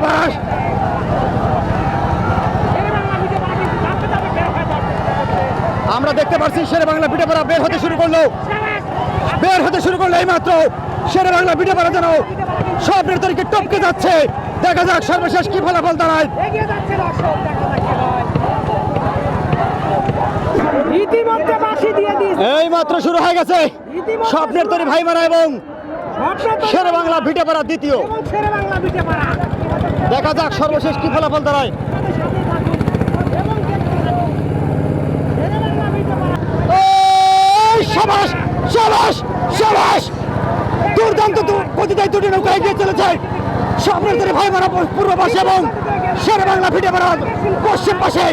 সাবাস। আমরা দেখতে পাচ্ছি শেরে বাংলা পিঠে পড়া বের হতে শুরু করল। বের হতে শুরু করল এই মাত্র শেরে বাংলা পিঠে পড়া যেন স্বপ্নের তরিকে টপকে যাচ্ছে। দেখা যাক সর্বশেষ কি ফলাফল দাঁড়ায়। এই মাত্র শুরু হয়ে গেছে স্বপ্নের তরি ভাই মারা এবং শেরে বাংলা পিঠে পড়া দ্বিতীয়। দেখা যাক সর্বশেষ কি ফলাফল দাঁড়ায়। সাবাস সাবাস সাবাস। দুর্দান্ত গতিতে দুটি নৌকা এগিয়ে চলেছে। তরি ভাই মারা পূর্ব পাশে এবং শেরে বাংলা ফিটে মারা পশ্চিম পাশে।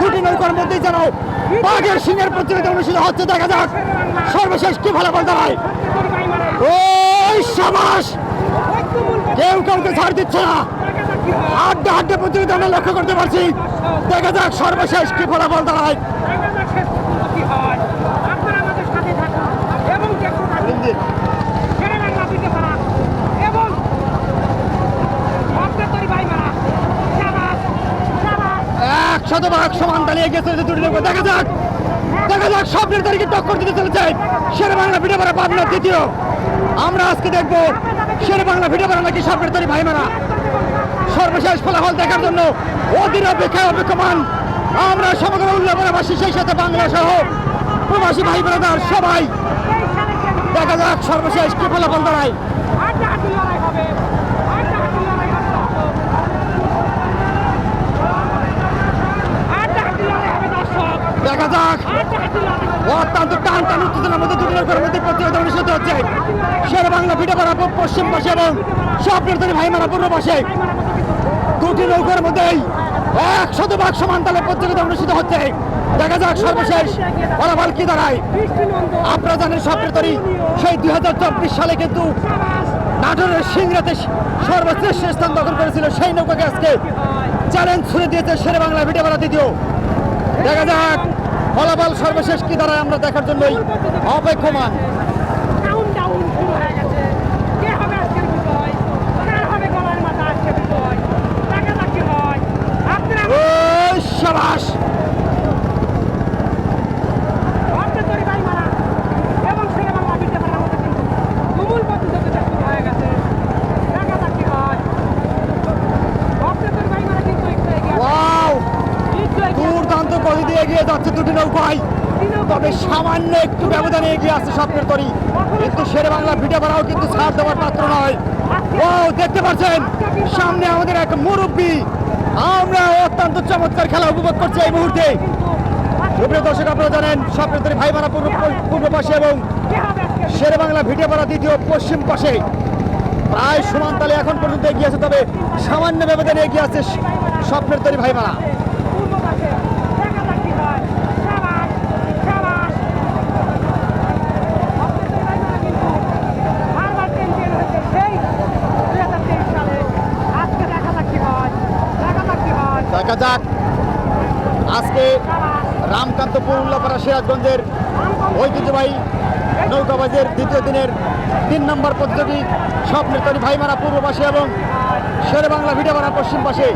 দুটি নৌকার মধ্যেই যেন বাঘের সিংহের প্রতিযোগিতা অনুষ্ঠিত হচ্ছে। দেখা যাক সর্বশেষ কি ফলাফল দাঁড়ায়। ওই সাবাস! কেউ কাউকে ছাড় দিচ্ছে না। আড্ডা আড্ডা প্রতিযোগিতা আমরা লক্ষ্য করতে পারছি। দেখা যাক সর্বশেষ কি ফলাফল দাঁড়ায়। দেখা যাক শেষ পর্যন্ত কি হয় আপনারা আমাদের সাথে থাকুন এবং দেখতে থাকুন শেরে বাংলা বিটে পাড়া এবং অগ্রতরী ভাই মারা শাবাশ শাবাশ এক শতভাগ সমান দাঁড়িয়ে গেছে যে দুটি নৌকা দেখা যাক। দেখা যাক স্বপ্নের তারিখে টক্কর দিতে চলেছে। শেরে বাংলা ভিডিও পাড়া পাবনা দ্বিতীয়। আমরা আজকে দেখব শেরে বাংলা ভিডিও করা নাকি স্বপ্নের তৈরি ভাই মারা সর্বশেষ ফলাফল দেখার জন্য অধীর অপেক্ষায় অপেক্ষমান আমরা সমগ্র উল্লাপনাবাসী সেই সাথে বাংলা সহ প্রবাসী ভাই বোনেরা সবাই দেখা যাক সর্বশেষ কি ফলাফল দাঁড়ায় হাড্ডাহাড্ডি লড়াই হবে হাড্ডাহাড্ডি লড়াই হবে হাড্ডাহাড্ডি লড়াই হবে দর্শক দেখা যাক হাড্ডাহাড্ডি লড়াই হবে অত্যন্ত টান টান উত্তেজনার মধ্যে দুটি নৌকার মধ্যে প্রতিযোগিতা অনুষ্ঠিত হচ্ছে। শের বাংলা ভিটে পাড়া পশ্চিম পাশে এবং স্বপ্নের ভাই মারা পূর্ব পাশে। দুটি নৌকার মধ্যেই এক শতভাগ সমান তালে প্রতিযোগিতা অনুষ্ঠিত হচ্ছে। দেখা যাক সর্বশেষ ফলাফল কি দাঁড়ায়। আপনারা জানেন স্বপ্নের তরি সেই দুই হাজার চব্বিশ সালে কিন্তু নাটোরের সিংরাতে সর্বশ্রেষ্ঠ স্থান দখল করেছিল সেই নৌকাকে আজকে চ্যালেঞ্জ ছুড়ে দিয়েছে শেরে বাংলা ভিটে পাড়া দ্বিতীয়। দেখা যাক ফলাফল সর্বশেষ কি দাঁড়ায় আমরা দেখার জন্যই অপেক্ষমান। ডাউন ডাউন শুরু হয়ে গেছে কে হবে আজকের বিজয় কার হবে গলার মাথা আজকে বিজয় দেখা যাক কি হয় আপনারা ওই সাবাস অগ্রতরী ভাই মারা এবং ছেলে বাংলা বিদ্যা পাড়ার মধ্যে কিন্তু তুমুল প্রতিযোগিতা শুরু হয়ে গেছে দেখা যাক কি হয় অগ্রতরী ভাই মারা কিন্তু একটু এগিয়ে আছে। ওয়াও একটু এগিয়ে আছে। দুর্দান্ত গতি দিয়ে দুটি নৌকায় তবে সামান্য একটু ব্যবধানে এগিয়ে আসছে স্বপ্নের তরি। কিন্তু শেরে বাংলা ভিটে পাড়াও কিন্তু ছাড় দেওয়ার পাত্র নয়। ও দেখতে পাচ্ছেন? সামনে আমাদের এক মুরব্বী। আমরা অত্যন্ত চমৎকার খেলা উপভোগ করছি এই মুহূর্তে। সুপ্রিয় দর্শক, আপনারা জানেন, স্বপ্নের তরি ভাই মারা পূর্ব পাশে এবং শেরে বাংলা ভিটে পাড়া দ্বিতীয় পশ্চিম পাশে। প্রায় সমান তালে এখন পর্যন্ত এগিয়ে আছে, তবে সামান্য ব্যবধানে এগিয়ে আছে স্বপ্নের তরি ভাই মারা পূর্ব পাশে দেখা যাক কি হয় শাবাশ শাবাশ অগ্রতরী ভাই মারা কিন্তু বারবার চ্যাম্পিয়ন হয়েছে সেই দুই হাজার তেইশ সালে আজকে দেখা যাক কি হয় দেখা যাক কি হয় দেখা যাক। আজকে রামকান্তপুর উল্লাপাড়া সিরাজগঞ্জের ঐতিহ্যবাহী নৌকাবাজের দ্বিতীয় দিনের তিন নম্বর পদ্ধতি স্বপ্নের তরি ভাইমারা পূর্ব পাশে এবং শেরে বাংলা ভিটাপাড়া পশ্চিম পাশে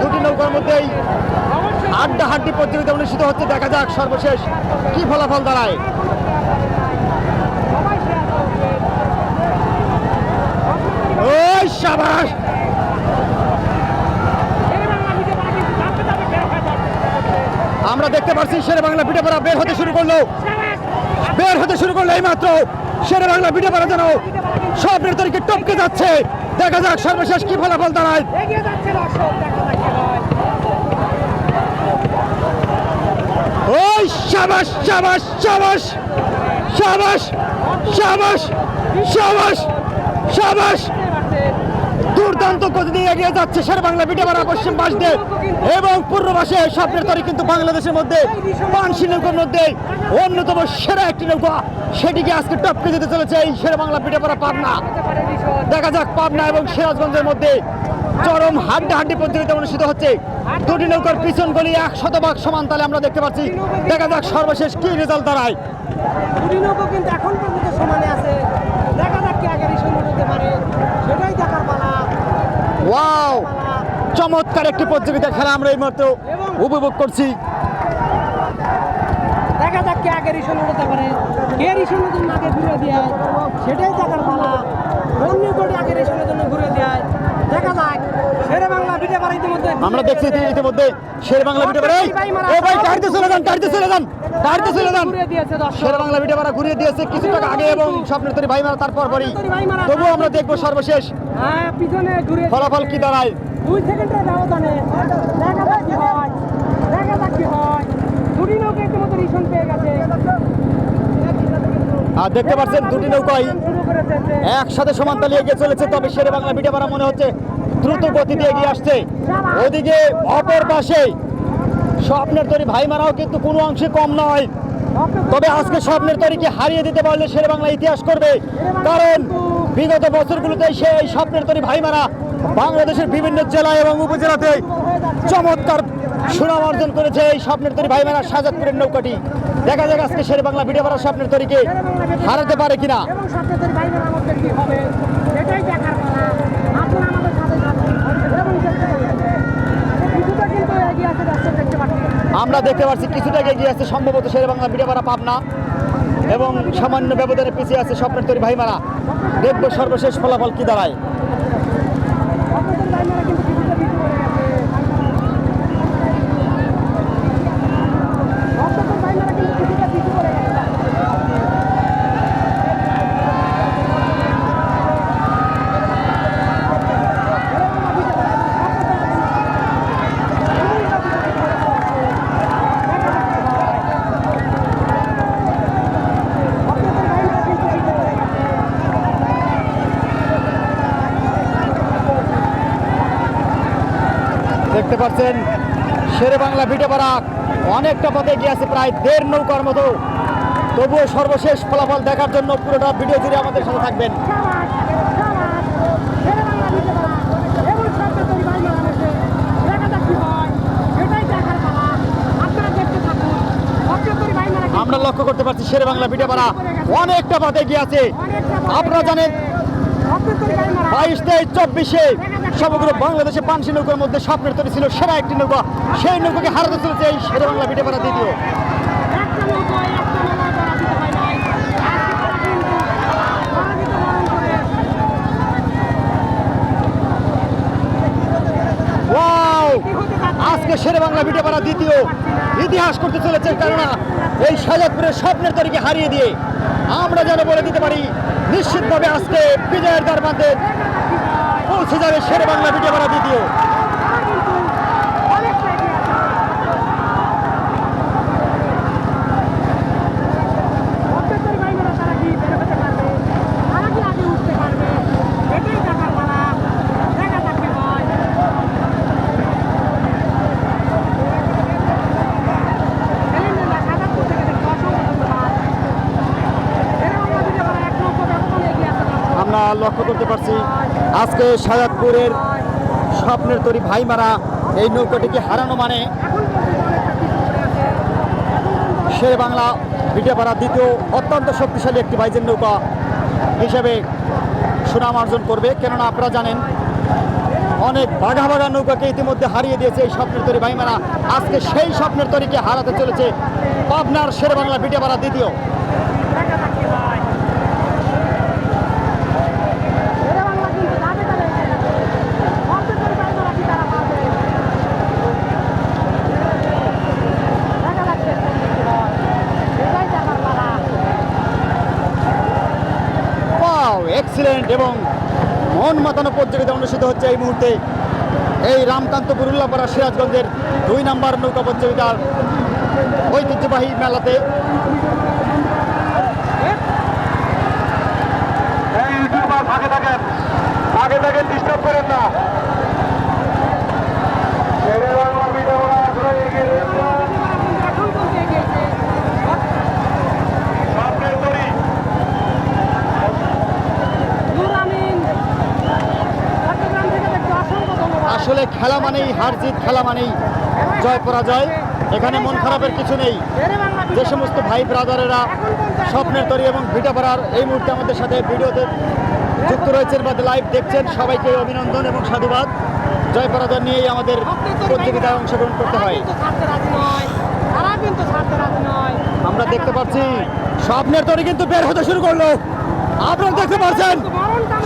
দুটি নৌকার মধ্যেই আড্ডা হাড্ডি প্রতিযোগিতা অনুষ্ঠিত হচ্ছে। দেখা যাক সর্বশেষ কি ফলাফল দাঁড়ায়। ওই সাবাস শেরে বাংলা মিডিয়া পাড়া কিন্তু ধাপে ধাপে বের হয়ে যাচ্ছে আমরা দেখতে পাচ্ছি শেরে বাংলা ভিটাপাড়া বের হতে শুরু করল। বের হতে শুরু করল এই মাত্র শেরে বাংলা ভিটাপাড়া যেন সব তরিকে টপকে যাচ্ছে। দেখা যাক সর্বশেষ কি ফলাফল দাঁড়ায়। ওই সাবাস সাবাস সাবাস সাবাস সাবাস সাবাস সাবাস। দুর্দান্ত গতি দিয়ে এগিয়ে যাচ্ছে শের বাংলা পিঠেপাড়া পশ্চিম পাশ দিয়ে। এবং পূর্ব পাশে স্বপ্নের তরি কিন্তু বাংলাদেশের মধ্যে পানসি নৌকার মধ্যে অন্যতম সেরা একটি নৌকা। সেটিকে আজকে টপকে যেতে চলেছে এই শের বাংলা পিঠেপাড়া পাবনা। দেখা যাক পাবনা এবং সিরাজগঞ্জের মধ্যে চরম হাড্ডা হাড্ডি প্রতিযোগিতা অনুষ্ঠিত হচ্ছে। দুটি নৌকার পিছন গলি এক শতভাগ সমান তালে আমরা দেখতে পাচ্ছি। দেখা যাক সর্বশেষ কি রেজাল্ট দাঁড়ায়। দুটি নৌকো কিন্তু এখন পর্যন্ত সমানে আছে দেখা যাক কি আগে রিসন হতে পারে সেটাই দেখার পালা ওয়াও চমৎকার একটি প্রতিযোগিতা খেলা আমরা এই মুহূর্তে উপভোগ করছি। দেখা যাক কে আগে রিসন উঠাতে পারে কে রিসনের জন্য আগে ঘুরে দেয় সেটাই দেখার পালা। অন্য কোটি আগে রিসনের জন্য ঘুরে দেয়। দেখা যাক শেরে বাংলা ভিডিও পারা ইতিমধ্যে। আমরা দেখছি ইতিমধ্যে শের বাংলা পাড়া এই, ও ভাই টাইতে চলে যান টাইতে চলে যান। চলে যান শের বাংলা ভিডিও ঘুরিয়ে দিয়েছে কিছু টাকা আগে এবং স্বপ্নের তরি ভাই মারা তারপর পরই। তবুও আমরা দেখব সর্বশেষ। হ্যাঁ ফলাফল কি দাঁড়ায়? দুই সেকেন্ডের ব্যবধানে দেখা যাক কি হয়। দেখা যাক কি হয়। দুটি নৌকা ইতিমধ্যে রিসন পেয়ে গেছে। আর দেখতে পাচ্ছেন দুটি নৌকাই একসাথে সমান তালে এগিয়ে চলেছে তবে শেরে বাংলা ভিডিও পাড়া মনে হচ্ছে দ্রুত গতিতে এগিয়ে আসছে। ওদিকে অপর পাশে স্বপ্নের তরি ভাই মারাও কিন্তু কোনো অংশে কম নয়। তবে আজকে স্বপ্নের তরিকে হারিয়ে দিতে পারলে শেরে বাংলা ইতিহাস করবে। কারণ বিগত বছরগুলোতে সেই স্বপ্নের তরি ভাই মারা বাংলাদেশের বিভিন্ন জেলা এবং উপজেলাতে চমৎকার সুনাম অর্জন করেছে এই স্বপ্নের তরি ভাই মারা সাজাদপুরের নৌকাটি। দেখা যাক আজকে শেরে বাংলা ভিডিও পাড়া স্বপ্নের তরিকে হারাতে পারে কিনা এবং সত্যের বাইরের আমাদের কি হবে সেটাই দেখার পালা আপনারা আমাদের সাথে থাকুন এবং চেষ্টা করবেন কিছুটা কিন্তু এগিয়ে আছে দর্শক দেখতে পাচ্ছি আমরা দেখতে পাচ্ছি কিছুটা এগিয়ে আছে, সম্ভবত শেরবাংলা ভিডিও পাড়া পাবনা এবং সামান্য ব্যবধানে পিছিয়ে আছে স্বপ্নের তৈরি ভাইমারা। দেখব সর্বশেষ ফলাফল কি দাঁড়ায় আপনাদের বাইরেরা কিন্তু কিছুটা পিছু পড়ে গেছে আপনাদের বাইরেরা কিন্তু কিছুটা পিছু পড়ে গেছে দেখতে পাচ্ছেন, শেরে বাংলা ভিডিও পাড়া অনেকটা পথে এগিয়ে আছে প্রায় দেড় নৌকার মতো। তবুও সর্বশেষ ফলাফল দেখার জন্য পুরোটা ভিডিও জুড়ে আমাদের সাথে থাকবেন। আমরা লক্ষ্য করতে পারছি শেরে বাংলা ভিডিও পাড়া অনেকটা পথে এগিয়ে আছে। আপনারা জানেন, বাইশ তেইশ চব্বিশে সমগ্র বাংলাদেশে পানসি নৌকার মধ্যে স্বপ্নের তৈরি ছিল সেরা একটি নৌকা। সেই নৌকাকে হারাতে চলেছে এই শেরে বাংলা ভিডিও পাড়া দ্বিতীয়। আজকে শেরে বাংলা ভিডিও পাড়া দ্বিতীয়। ইতিহাস করতে চলেছে কেননা এই সাজাদপুরের স্বপ্নের তরিকে হারিয়ে দিয়ে। আমরা যেন বলে দিতে পারি, নিশ্চিতভাবে আজকে বিজয়ের দ্বার পৌঁছে যাবে শেরে বাংলা ভিডিও করা দ্বিতীয় তারা কিন্তু অনেকটা এগিয়ে আছে সরকার তৈরি বাড়ি মারা তারা কি বের হতে পারবে তারা কি আগে উঠতে পারবে এটাই দেখার পালা দেখা যাক কি হয় এলিমেন্টরা সাজাদপুর থেকে দেখতে অসংখ্য ধন্যবাদ এরা আমরা দিতে পারে এক লক্ষ ব্যবধানে এগিয়ে আছে দর্শক। আমরা লক্ষ্য করতে পারছি। আজকে সাজাদপুরের স্বপ্নের তরি ভাই মারা এই নৌকাটিকে হারানো মানে শেরে বাংলা ভিডিও পাড়া দ্বিতীয় অত্যন্ত শক্তিশালী একটি বাইজের নৌকা হিসেবে সুনাম অর্জন করবে। কেননা আপনারা জানেন, অনেক বাঘা বাঘা নৌকাকে ইতিমধ্যে হারিয়ে দিয়েছে এই স্বপ্নের তরি ভাইমারা। আজকে সেই স্বপ্নের তরিকে হারাতে চলেছে পাবনার শের বাংলা ভিডিও পাড়া দ্বিতীয় দেখা যাক কি হয় এরা বাংলা কিন্তু যাবে তাহলে এগিয়ে যাবে অর্ধেক করে পারবে নাকি তারা পাবে দেখা যাক শেষ পর্যন্ত কি হয় এটাই দেখার পালা ওয়াও এক্সিলেন্ট এবং মন মাতানো প্রতিযোগিতা অনুষ্ঠিত হচ্ছে এই মুহূর্তে এই রামকান্তপুর উল্লাপাড়া সিরাজগঞ্জের দুই নাম্বার নৌকা প্রতিযোগিতার ঐতিহ্যবাহী মেলাতে। ফাঁকে থাকেন। ডিস্টার্ব করেন না ছেড়ে বাংলা ভিডিও এখনও এগিয়ে রয়েছে এখন পর্যন্ত এগিয়েছে সামনের তরি নূর আমিন চট্টগ্রাম থেকে দেখতে অসংখ্য ধন্যবাদ আসলে খেলা মানেই হার জিত, খেলা মানেই জয় পরাজয়। এখানে মন খারাপের কিছু নেই। যে সমস্ত ভাই ব্রাদারেরা স্বপ্নের তরি এবং ভিটা পাড়ার এই মুহূর্তে আমাদের সাথে ভিডিওতে যুক্ত রয়েছেন বা লাইভ দেখছেন, সবাইকে অভিনন্দন এবং সাধুবাদ। জয় পরাজয় নিয়েই আমাদের প্রতিযোগিতায় অংশগ্রহণ করতে হয়। আমরা দেখতে পাচ্ছি, স্বপ্নের তরি কিন্তু বের হতে শুরু করল। আপনারা দেখতে পাচ্ছেন,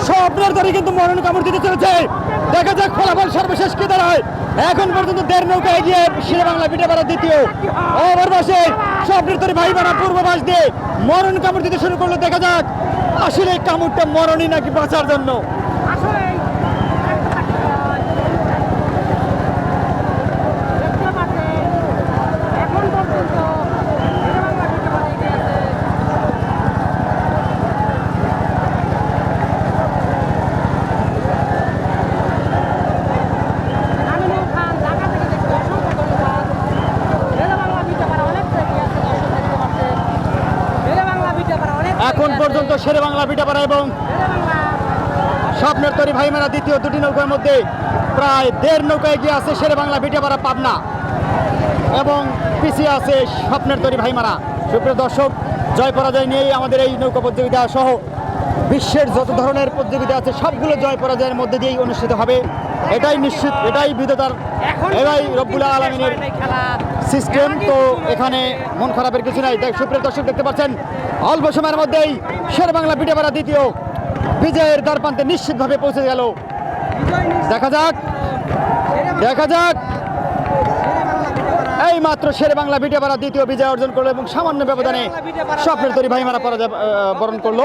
স্বপ্নের তরি কিন্তু মরণ কামড় দিতে চলেছে। দেখা যাক ফলাফল সর্বশেষ কি দাঁড়ায়। এখন পর্যন্ত দেড় নৌকা এগিয়ে শিরে বাংলা পিঠে পাড়া দ্বিতীয়। ওভার পাশে স্বপ্নের ভাই বানা পূর্ব পাশ দিয়ে মরণ কামড় দিতে শুরু করল, দেখা যাক। আসলে কামড়টা মরণই নাকি বাঁচার জন্য আসলেই একটা থাকতে হয়। দেখতে পাচ্ছেন, এখন পর্যন্ত শেরেবাংলা বিটে পাড়া এগিয়ে আছে। আমিনুল খান ঢাকা থেকে দেখতে অসংখ্য ধন্যবাদ শেরেবাংলা বিটে পাড়া অনেকটা এগিয়ে আছে দর্শক দেখতে পাচ্ছেন শেরেবাংলা বিটে পাড়া অনেক এখন পর্যন্ত শেরে বাংলা পিঠে পাড়া এবং স্বপ্নের তরি ভাইমারা দ্বিতীয় দুটি নৌকার মধ্যে প্রায় দেড় নৌকা এগিয়ে আছে শেরে বাংলা পিঠেপাড়া পাবনা এবং পিছিয়ে আছে স্বপ্নের তরি ভাইমারা। সুপ্রিয় দর্শক জয় পরাজয় নিয়েই আমাদের এই নৌকা প্রতিযোগিতা সহ বিশ্বের যত ধরনের প্রতিযোগিতা আছে সবগুলো জয় পরাজয়ের মধ্যে দিয়েই অনুষ্ঠিত হবে। এটাই নিশ্চিত এটাই বিধতার এটাই রব্বুল আলমিনের সিস্টেম তো এখানে মন খারাপের কিছু নাই। দেখ সুপ্রিয় দর্শক দেখতে পাচ্ছেন অল্প সময়ের মধ্যেই শের বাংলা পিঠেপাড়া দ্বিতীয়। বিজয়ের দ্বারপ্রান্তে নিশ্চিতভাবে পৌঁছে গেল। দেখা যাক। দেখা যাক। এই মাত্র শেরে বাংলা পিঠেপাড়া দ্বিতীয় বিজয় অর্জন করল এবং সামান্য ব্যবধানে স্বপ্নের তৈরি ভাইমারা পরাজয় বরণ করল।